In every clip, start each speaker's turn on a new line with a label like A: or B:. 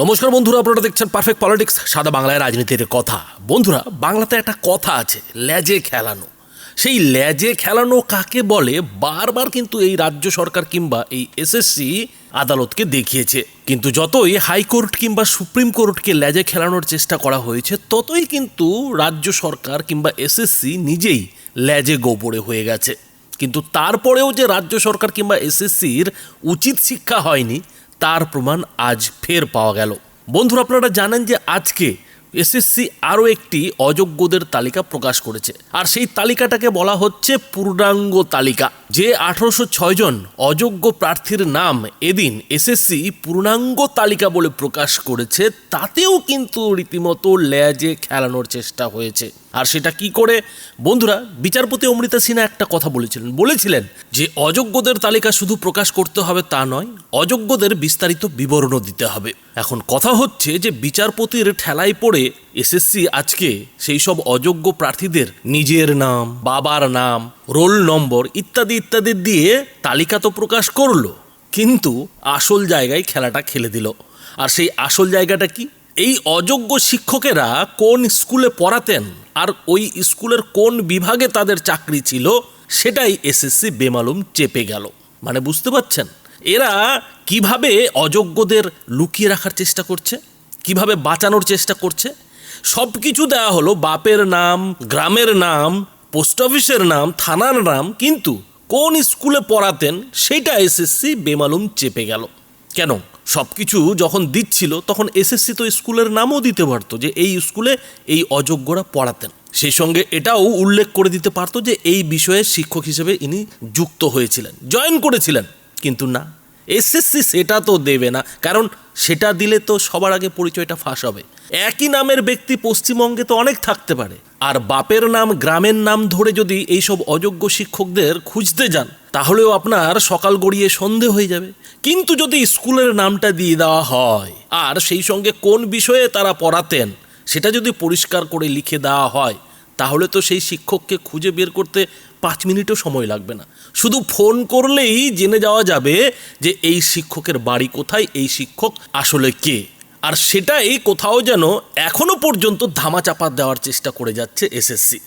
A: নমস্কার বন্ধুরা, আপনারা দেখছেন পারফেক্ট পলিটিক্স সাদা বাংলায় রাজনীতির কথা। বন্ধুরা, বাংলাতে একটা কথা আছে, ল্যাজে খেলানো। সেই ল্যাজে খেলানো কাকে বলে? বারবার কিন্তু এই রাজ্য সরকার কিংবা এই এসএসসি আদালতকে দেখিয়েছে। কিন্তু যতই হাইকোর্ট কিংবা সুপ্রিম কোর্টকে ল্যাজে খেলানোর চেষ্টা করা হয়েছে, ততই কিন্তু রাজ্য সরকার কিংবা এসএসসি নিজেই ল্যাজে গোবরে হয়ে গেছে। কিন্তু তারপরেও যে রাজ্য সরকার কিংবা এসএসসির উচিত শিক্ষা হয়নি তার প্রমাণ আজ ফের পাওয়া গেল। বন্ধুরা, আপনারা জানেন যে আজকে এসএসসি আরও একটি অযোগ্যদের তালিকা প্রকাশ করেছে। আর সেই তালিকাটাকে বলা হচ্ছে পূর্ণাঙ্গ তালিকা। যে আঠারোশো ছয় জন অযোগ্য প্রার্থীর নাম এদিন এসএসসি পূর্ণাঙ্গ তালিকা বলে প্রকাশ করেছে, তাতেও কিন্তু রীতিমতো ল্যাজে খেলানোর চেষ্টা হয়েছে। আর সেটা কি করে? বন্ধুরা, বিচারপতি অমৃতা সিনহা একটা কথা বলেছিলেন। বলেছিলেন যে, অযোগ্যদের তালিকা শুধু প্রকাশ করতে হবে তা নয়, অযোগ্যদের বিস্তারিত বিবরণও দিতে হবে। এখন কথা হচ্ছে যে, বিচারপতির ঠেলায় পড়ে এসএসসি আজকে সেই সব অযোগ্য প্রার্থীদের নিজের নাম, বাবার নাম, রোল নম্বর ইত্যাদি ইত্যাদি দিয়ে তালিকা তো প্রকাশ করল, কিন্তু আসল জায়গায় খেলাটা খেলে দিল। আর সেই আসল জায়গাটা কি? এই অযোগ্য শিক্ষকেরা কোন স্কুলে পড়াতেন আর ওই স্কুলের কোন বিভাগে তাদের চাকরি ছিল, সেটাই এসএসসি বেমালুম চেপে গেল। মানে বুঝতে পারছেন? এরা কীভাবে অযোগ্যদের লুকিয়ে রাখার চেষ্টা করছে? কীভাবে বাঁচানোর চেষ্টা করছে? সব কিছু দেওয়া হলো বাপের নাম, গ্রামের নাম, পোস্ট অফিসের নাম, থানার নাম, কিন্তু কোন স্কুলে পড়াতেন, সেটা এসএসসি বেমালুম চেপে গেল। কেন? সব কিছু যখন দিচ্ছিল, তখন এসএসসি তো স্কুলের নামও দিতে পারতো যে এই স্কুলে এই অযোগ্যরা পড়াতেন। সেই সঙ্গে এটাও উল্লেখ করে দিতে পারতো যে এই বিষয়ে শিক্ষক হিসেবে ইনি যুক্ত হয়েছিলেন, জয়েন করেছিলেন। কিন্তু না এসএসসি সেটা তো দেবে না। কারণ সেটা দিলে তো সবার আগে পরিচয়টা ফাঁস হবে। একই নামের ব্যক্তি পশ্চিমবঙ্গে তো অনেক থাকতে পারে। আর বাপের নাম, গ্রামের নাম ধরে যদি এইসব অযোগ্য শিক্ষকদের খুঁজতে যান, তাহলেও আপনার সকাল গড়িয়ে সন্ধে হয়ে যাবে। কিন্তু যদি স্কুলের নামটা দিয়ে দেওয়া হয়, আর সেই সঙ্গে কোন বিষয়ে তারা পড়াতেন, সেটা যদি পরিষ্কার করে লিখে দেওয়া হয়, তাহলে তো সেই শিক্ষককে খুঁজে বের করতে পাঁচ মিনিটও সময় লাগবে না। শুধু ফোন করলেই জেনে যাওয়া যাবে যে এই শিক্ষকের বাড়ি কোথায়, এই শিক্ষক আসলে কে। আর সেটাই কোথাও যেন এখনও পর্যন্ত ধামাচাপা দেওয়ার চেষ্টা করে যাচ্ছে এসএসসি।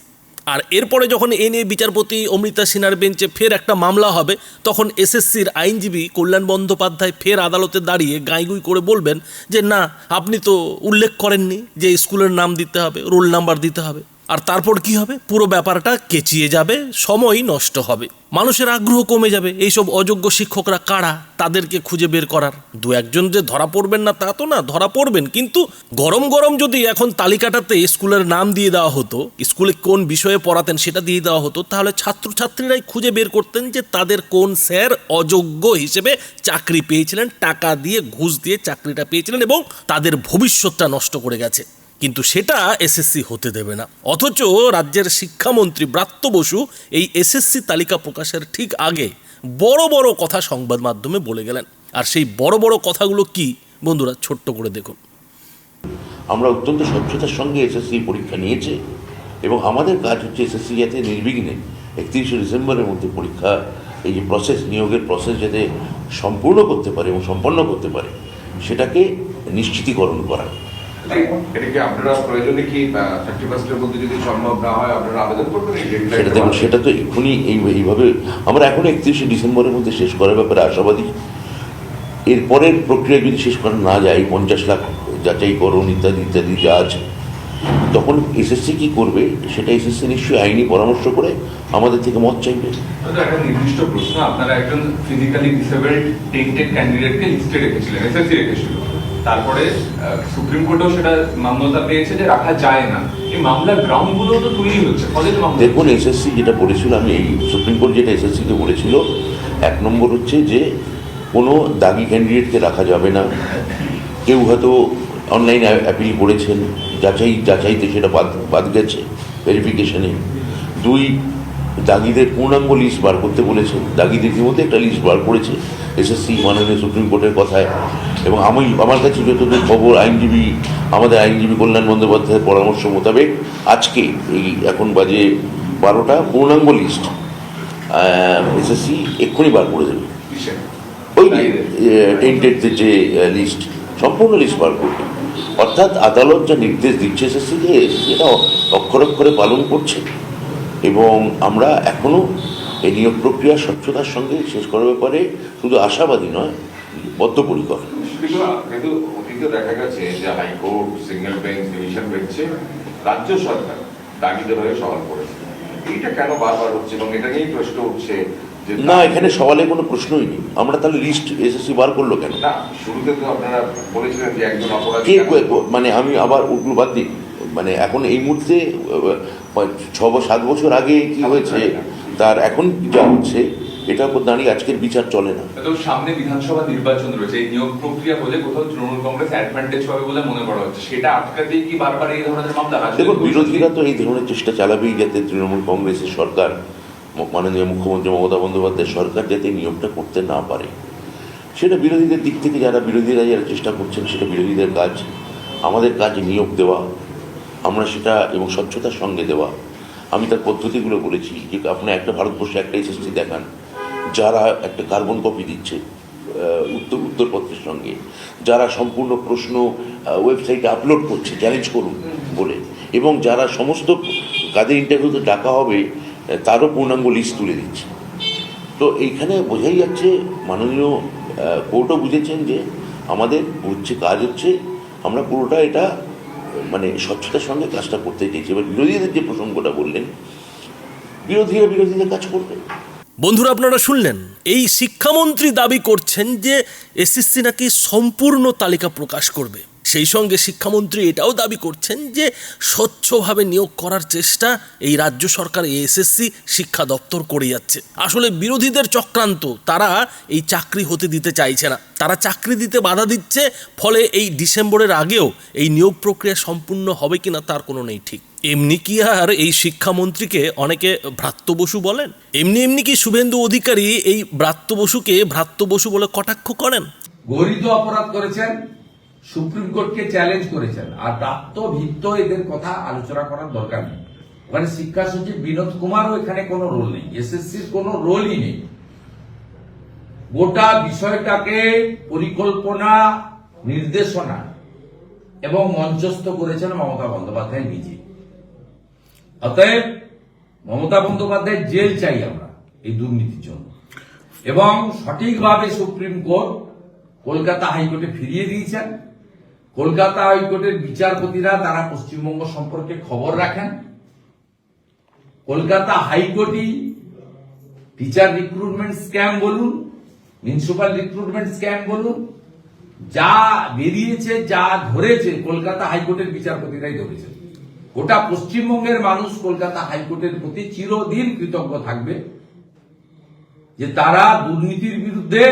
A: আর এরপরে যখন এ নিয়ে বিচারপতি অমৃতা সিনহার বেঞ্চে ফের একটা মামলা হবে, তখন এসএসসির আইনজীবী কল্যাণ বন্দ্যোপাধ্যায় ফের আদালতে দাঁড়িয়ে গাইগুই করে বলবেন যে, না, আপনি তো উল্লেখ করেননি যে স্কুলের নাম দিতে হবে, রোল নাম্বার দিতে হবে। আর তারপর কি হবে? পুরো ব্যাপারটা কেচিয়ে যাবে সময় নষ্ট হবে। মানুষের আগ্রহ কমে যাবে। এইসব অযোগ্য শিক্ষকরা কারা? তাদেরকে খুঁজে বের করার। দু একজন যে ধরা পড়বেন না, তা তো না, ধরা পড়বেন। কিন্তু গরম গরম যদি এখন তালিকাটাতে স্কুলের নাম দিয়ে দেওয়া হতো, স্কুলে কোন বিষয়ে পড়াতেন সেটা দিয়ে দেওয়া হতো, তাহলে ছাত্রছাত্রীরাই খুঁজে বের করতেন যে তাদের কোন স্যার অযোগ্য হিসেবে চাকরি পেয়েছিলেন, টাকা দিয়ে ঘুষ দিয়ে চাকরিটা পেয়েছিলেন এবং তাদের ভবিষ্যৎটা নষ্ট করে গেছে। কিন্তু সেটা এসএসসি হতে দেবে না। অথচ রাজ্যের শিক্ষামন্ত্রী ব্রাত্য বসু এই এসএসসি তালিকা প্রকাশের ঠিক আগে বড় বড় কথা সংবাদ মাধ্যমে বলে গেলেন। আর সেই বড় বড় কথাগুলো কি বন্ধুরা ছোট্ট করে দেখুন।
B: আমরা অত্যন্ত স্বচ্ছতার সঙ্গে এসএসসি পরীক্ষা নিয়েছে এবং আমাদের কাজ হচ্ছে এসএসসি যাতে নির্বিঘ্নে একত্রিশে ডিসেম্বরের মধ্যে পরীক্ষা, এই যে প্রসেস নিয়োগের প্রসেস যাতে সম্পূর্ণ করতে পারে এবং সম্পন্ন করতে পারে, সেটাকে নিশ্চিতীকরণ করা।
C: এটা কি আপনারা প্রয়োজনে কি থার্টি ফার্স্টের মধ্যে যদি সম্ভব না হয় আপনারা আবেদন করবেন
B: সেটা দেখুন সেটা তো এক্ষুনি এই এইভাবে আমরা এখন একত্রিশে ডিসেম্বরের মধ্যে শেষ করার ব্যাপারে আশাবাদী। এরপরের প্রক্রিয়া যদি শেষ করা না যায় পঞ্চাশ লাখ যাচাইকরণ ইত্যাদি ইত্যাদি যা আছে তখন এসএসসি কি করবে? সেটা এসএসসি নিশ্চয়ই আইনি পরামর্শ করে আমাদের থেকে মত চাইবে।
C: একটা নির্দিষ্ট প্রশ্ন আপনারা একজন ফিজিক্যালি ডিসেবলড টেন্টেড ক্যান্ডিডেটকে লিস্টে রেখেছিলেন এসএসসি রেখেছিল। তারপরে সুপ্রিম কোর্টেও সেটা মান্যতা পেয়েছে যে রাখা যায় না। এই মামলার গ্রাউন্ডগুলো তো তৈরি হচ্ছে, ফলে
B: দেখুন এসএসসি যেটা বলেছিল, আমি এই সুপ্রিম কোর্ট যেটা এসএসসিকে বলেছিল, এক নম্বর হচ্ছে যে কোনো দাগি ক্যান্ডিডেটকে রাখা যাবে না। কেউ হয়তো অনলাইনে অ্যাপিল করেছেন, যাচাই যাচাইতে সেটা বাদ বাদ গেছে ভেরিফিকেশানে দুই দাগিদের পূর্ণাঙ্গ লিস্ট বার করতে বলেছেন দাগিদের ইতিমধ্যে একটা লিস্ট বার করেছে এসএসসি মাননীয় সুপ্রিম কোর্টের কথায়। এবং আমি, আমার কাছে যতদূর খবর, আইনজীবী, আমাদের আইনজীবী কল্যাণ বন্দ্যোপাধ্যায়ের পরামর্শ মোতাবেক আজকে এই এখন বাজে বারোটা পূর্ণাঙ্গ লিস্ট এসএসসি এক্ষুনি বার করে দেবে। ওই
C: দাগিদের?
B: টেন্টেড যে লিস্ট সম্পূর্ণ লিস্ট বার করবে। অর্থাৎ আদালত যা নির্দেশ দিচ্ছে এসএসসিকে সেটা অক্ষর অক্ষরে পালন করছে। এবং আমরা এখনও এই নিয়োগ প্রক্রিয়া স্বচ্ছতার সঙ্গে শেষ করার ব্যাপারে শুধু আশাবাদী নয় বদ্ধপরিকর।
D: কিন্তু অতীতে দেখা গেছে যে হাইকোর্ট সিঙ্গেল বেঞ্চ ডিভিশন বেঞ্চে রাজ্য সরকার হয়ে সওয়াল করেছে। কেন বারবার হচ্ছে এবং এটা নিয়েই প্রশ্ন উঠছে যে
B: না এখানে সওয়ালে কোনো প্রশ্নই নেই। আমরা তাহলে লিস্ট এসএসসি বার করল কেন?
D: না শুরুতে তো আপনারা বলেছিলেন যে একজন অপরাধী
B: মানে আমি আবার ওগুলো বাদ দিই মানে এখন এই মুহূর্তে ছ সাত বছর আগে কি হয়েছে তার এখন যা হচ্ছে এটার উপর দাঁড়িয়ে আজকের বিচার চলে না।
C: তো সামনে বিধানসভা নির্বাচন রয়েছে এই নিয়োগ প্রক্রিয়া হলে কোথাও তৃণমূল কংগ্রেস অ্যাডভান্টেজ পাবে বলে মনে করা হচ্ছে। সেটা আটকাতেই কি বারবার এই ধরনের মামলা
B: দেখুন বিরোধীরা তো এই ধরনের চেষ্টা চালাবেই যাতে তৃণমূল কংগ্রেসের সরকার মাননীয় মুখ্যমন্ত্রী মমতা বন্দ্যোপাধ্যায়ের সরকার যাতে নিয়োগটা করতে না পারে। সেটা বিরোধীদের দিক থেকে যারা বিরোধীরা যারা চেষ্টা করছেন সেটা বিরোধীদের কাজ। আমাদের কাজ নিয়োগ দেওয়া আমরা সেটা এবং স্বচ্ছতার সঙ্গে দেওয়া। আমি তার পদ্ধতিগুলো বলেছি যে আপনি একটা ভারতবর্ষে একটা এসএসসি দেখান, যারা একটা কার্বন কপি দিচ্ছে উত্তর উত্তরপত্রের সঙ্গে, যারা সম্পূর্ণ প্রশ্ন ওয়েবসাইটে আপলোড করছে চ্যালেঞ্জ করুন বলে। এবং যারা সমস্ত কাদের ইন্টারভিউতে ডাকা হবে তারও পূর্ণাঙ্গ লিস্ট তুলে দিচ্ছে। তো এইখানে বোঝাই যাচ্ছে, মাননীয় কোর্টও বুঝেছেন যে আমাদের হচ্ছে কাজ হচ্ছে, আমরা পুরোটা এটা মানে স্বচ্ছতার সঙ্গে কাজটা করতে চাইছি। এবার বিরোধীদের যে প্রসঙ্গটা বললেন, বিরোধীরা বিরোধীদের কাজ করবে।
A: বন্ধুরা, আপনারা শুনলেন, এই শিক্ষামন্ত্রী দাবি করছেন যে এসএসসি নাকি সম্পূর্ণ তালিকা প্রকাশ করবে। সেই সঙ্গে শিক্ষামন্ত্রী এটাও দাবি করছেন যে স্বচ্ছভাবে নিয়োগ করার চেষ্টা এই রাজ্য সরকার এসএসসি শিক্ষা দপ্তর করে যাচ্ছে। আসলে বিরোধীদের চক্রান্ত, তারা এই চাকরি হতে দিতে চাইছে না। তারা চাকরি দিতে বাধা দিচ্ছে, ফলে এই ডিসেম্বরের আগেও এই নিয়োগ প্রক্রিয়া সম্পূর্ণ হবে কিনা তার কোনো নেই ঠিক। এমনি কি আর এই শিক্ষামন্ত্রীকে অনেকে ভ্রাত্য বসু বলেন? এমনি এমনি কি শুভেন্দু অধিকারী এই ব্রাত্য বসুকে ভ্রাত্য বসু বলে কটাক্ষ করেন?
E: গরিত অপরাধ করেছেন সুপ্রিম কোর্টকে চ্যালেঞ্জ করেছেন। আর প্রাপ্ত ভিত্ত এদের কথা আলোচনা করার দরকার নেই। ওখানে শিক্ষা সচিব বিনোদ কুমারও এখানে কোনো রোল নেই। এসএসসির কোনো রোলই নেই। গোটা বিষয়টাকে পরিকল্পনা, নির্দেশনা এবং মঞ্চস্থ করেছেন মমতা বন্দ্যোপাধ্যায় নিজে। অতএব মমতা বন্দ্যোপাধ্যায় জেল চাই আমরা এই দুর্নীতির জন্য। এবং সঠিকভাবে সুপ্রিম কোর্ট কলকাতা হাইকোর্টে ফিরিয়ে দিয়েছেন। কলকাতা হাইকোর্টের বিচারপতিরা তারা পশ্চিমবঙ্গ সম্পর্কে খবর রাখেন। কলকাতা হাইকোর্টই টিচার রিক্রুটমেন্ট স্ক্যাম বলুন মিউনিসিপাল রিক্রুটমেন্ট স্ক্যাম বলুন, যা বেরিয়েছে, যা ধরেছে কলকাতা হাইকোর্টের বিচারপতিরাই ধরেছে। গোটা পশ্চিমবঙ্গের মানুষ কলকাতা হাইকোর্টের প্রতি চিরদিন কৃতজ্ঞ থাকবে যে তারা দুর্নীতির বিরুদ্ধে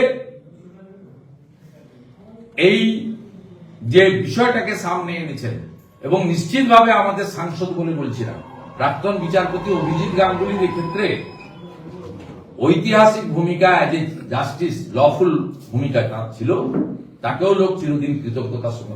E: এই যে বিষয়টাকে সামনে এনেছেন এবং নিশ্চিতভাবে আমাদের সাংসদ বলে বলছিলাম, প্রাক্তন বিচারপতি অভিজিৎ গাঙ্গুলির এক্ষেত্রে ঐতিহাসিক ভূমিকা এ জাস্টিস লফুল ভূমিকা ছিল, তাকেও লোক চিরদিন কৃতজ্ঞতার সঙ্গে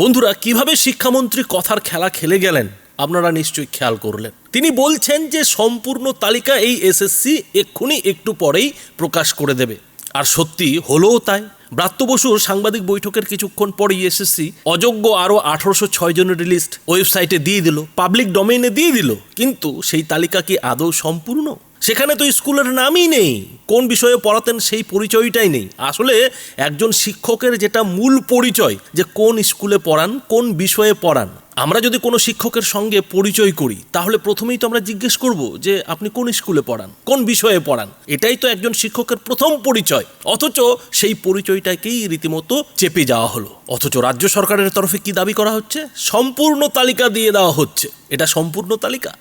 A: বন্ধুরা, কীভাবে শিক্ষামন্ত্রী কথার খেলা খেলে গেলেন, আপনারা নিশ্চয়ই খেয়াল করলেন। তিনি বলছেন যে সম্পূর্ণ তালিকা এই এসএসসি এক্ষুনি একটু পরেই প্রকাশ করে দেবে। আর সত্যি হলোও তাই। ব্রাত্য বসুর সাংবাদিক বৈঠকের কিছুক্ষণ পরেই এসএসসি অযোগ্য আরও আঠারোশো ছয় জনের লিস্ট ওয়েবসাইটে দিয়ে দিল পাবলিক ডোমেইনে দিয়ে দিল। কিন্তু সেই তালিকা কি আদৌ সম্পূর্ণ? সেখানে তো স্কুলের নামই নেই। কোন বিষয়ে পড়াতেন সেই পরিচয়টাই নেই। আসলে একজন শিক্ষকের যেটা মূল পরিচয় যে কোন স্কুলে পড়ান, কোন বিষয়ে পড়ান, আমরা যদি কোনো শিক্ষকের সঙ্গে পরিচয় করি, তাহলে প্রথমেই তো আমরা জিজ্ঞেস করব যে আপনি কোন স্কুলে পড়ান, কোন বিষয়ে পড়ান। এটাই তো একজন শিক্ষকের প্রথম পরিচয়। অথচ সেই পরিচয়টাকেই রীতিমতো চেপে যাওয়া হলো। অথচ রাজ্য সরকারের তরফে কি দাবি করা হচ্ছে? সম্পূর্ণ তালিকা দিয়ে দেওয়া হচ্ছে। এটা সম্পূর্ণ তালিকা?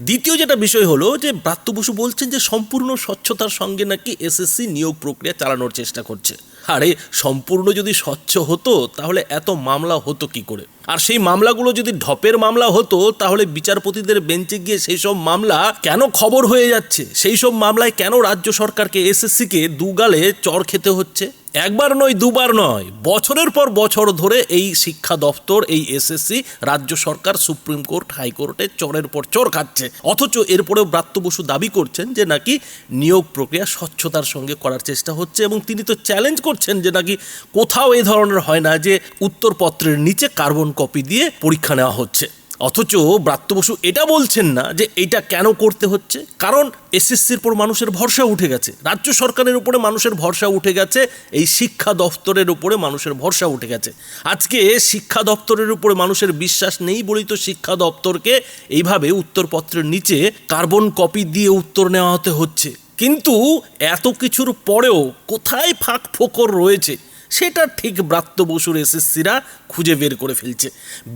A: দ্বিতীয় যেটা বিষয় হলো যে ব্রাত্য বসু বলছেন যে সম্পূর্ণ স্বচ্ছতার সঙ্গে নাকি এসএসসি নিয়োগ প্রক্রিয়া চালানোর চেষ্টা করছে। আরে, সম্পূর্ণ যদি স্বচ্ছ হতো, তাহলে এত মামলা হতো কি করে? আর সেই মামলাগুলো যদি ঢপের মামলা হতো, তাহলে বিচারপতিদের বেঞ্চে গিয়ে সেই সব মামলা কেন খবর হয়ে যাচ্ছে? সেই সব মামলায় কেন রাজ্য সরকারকে এসএসসিকে দুগালে চর খেতে হচ্ছে? একবার নয়, দুবার নয়। বছরের পর বছর ধরে এই শিক্ষা দপ্তর, এই এসএসসি রাজ্য সরকার সুপ্রিম কোর্ট হাইকোর্টে চরের পর চর খাচ্ছে। অথচ এরপরেও ব্রাত্য বসু দাবি করছেন যে নাকি নিয়োগ প্রক্রিয়া স্বচ্ছতার সঙ্গে করার চেষ্টা হচ্ছে এবং তিনি তো চ্যালেঞ্জ করছেন যে নাকি কোথাও এই ধরনের হয় না যে উত্তরপত্রের নিচে কার্বন কপি দিয়ে পরীক্ষা নেওয়া হচ্ছে। অথচ ব্রাত্য বসু এটা বলছেন না যে এটা কেন করতে হচ্ছে? কারণ এসএসসির উপর মানুষের ভরসা উঠে গেছে। রাজ্য সরকারের উপরে মানুষের ভরসা উঠে গেছে, এই শিক্ষা দপ্তরের উপরে মানুষের ভরসা উঠে গেছে। আজকে শিক্ষা দপ্তরের উপরে মানুষের বিশ্বাস নেই বলেই তো শিক্ষা দপ্তরকে এইভাবে উত্তরপত্রের নিচে কার্বন কপি দিয়ে উত্তর নেওয়া হতে হচ্ছে। কিন্তু এত কিছুর পরেও কোথায় ফাঁক ফোকর রয়েছে? সেটা ঠিক ব্রাত্য বসুর এসএসসিরা খুঁজে বের করে ফেলছে।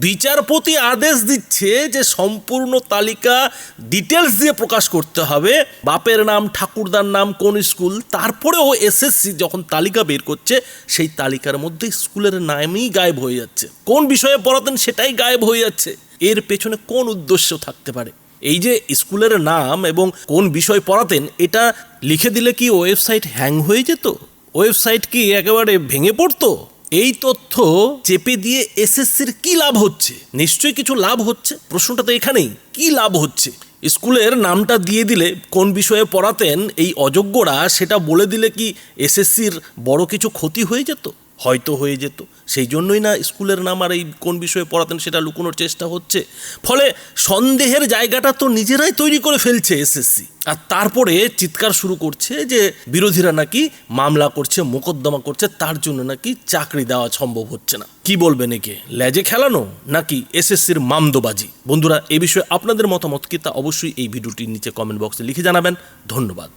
A: বিচারপতি আদেশ দিচ্ছে যে সম্পূর্ণ তালিকা ডিটেলস দিয়ে প্রকাশ করতে হবে। বাপের নাম, ঠাকুরদার নাম, কোন স্কুল, তারপরেও এসএসসি যখন তালিকা বের করছে, সেই তালিকার মধ্যে স্কুলের নামই গায়েব হয়ে যাচ্ছে। কোন বিষয়ে পড়াতেন সেটাই গায়েব হয়ে যাচ্ছে। এর পেছনে কোন উদ্দেশ্য থাকতে পারে? এই যে স্কুলের নাম এবং কোন বিষয় পড়াতেন, এটা লিখে দিলে কি ওয়েবসাইট হ্যাং হয়ে যেত? ওয়েবসাইট কি একেবারে ভেঙে পড়তো? এই তথ্য চেপে দিয়ে এসএসসির কি লাভ হচ্ছে? নিশ্চয়ই কিছু লাভ হচ্ছে? প্রশ্নটা তো এখানেই। কি লাভ হচ্ছে? স্কুলের নামটা দিয়ে দিলে কোন বিষয়ে পড়াতেন এই অযোগ্যরা, সেটা বলে দিলে কি এসএসসির বড় কিছু ক্ষতি হয়ে যেত? হয়তো হয়ে যেত। সেই জন্যই না স্কুলের নাম আর এই কোন বিষয়ে পড়াতেন সেটা লুকোনোর চেষ্টা হচ্ছে। ফলে সন্দেহের জায়গাটা তো নিজেরাই তৈরি করে ফেলছে এসএসসি। আর তারপরে চিৎকার শুরু করছে যে বিরোধীরা নাকি মামলা করছে, মোকদ্দমা করছে, তার জন্য নাকি চাকরি দেওয়া সম্ভব হচ্ছে না। কি বলবেন একে? লেজে খেলানো নাকি এসএসসির মামদোবাজি? বন্ধুরা, এ বিষয়ে আপনাদের মতামত কি তা অবশ্যই এই ভিডিওটির নিচে কমেন্ট বক্সে লিখে জানাবেন। ধন্যবাদ।